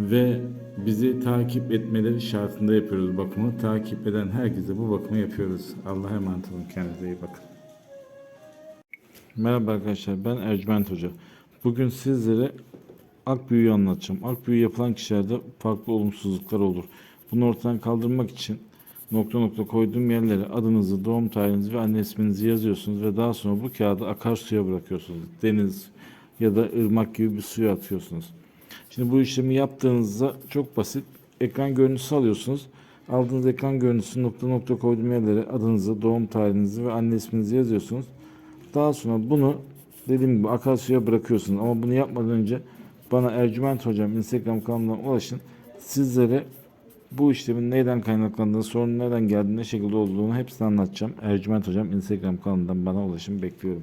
Ve bizi takip etmeleri şartında yapıyoruz bakımı. Takip eden herkese bu bakımı yapıyoruz. Allah'a emanet olun. Kendinize iyi bakın. Merhaba arkadaşlar ben Ercüment Hoca. Bugün sizlere akbüyü anlatacağım. Akbüyü yapılan kişilerde farklı olumsuzluklar olur. Bunu ortadan kaldırmak için nokta nokta koyduğum yerlere adınızı, doğum tarihinizi ve anne isminizi yazıyorsunuz ve daha sonra bu kağıdı akarsuya bırakıyorsunuz. Deniz ya da ırmak gibi bir suya atıyorsunuz. Şimdi bu işlemi yaptığınızda çok basit. Ekran görüntüsü alıyorsunuz. Aldığınız ekran görüntüsü nokta nokta koyduğum yerlere adınızı, doğum tarihinizi ve anne isminizi yazıyorsunuz. Daha sonra bunu dediğim gibi akarsuya bırakıyorsunuz. Ama bunu yapmadan önce bana Ercüment Hocam Instagram kanalından ulaşın. Sizlere bu işlemin neyden kaynaklandığını, sorunun nereden geldiğini, ne şekilde olduğunu hepsini anlatacağım. Ercüment Hocam Instagram kanalından bana ulaşın. Bekliyorum.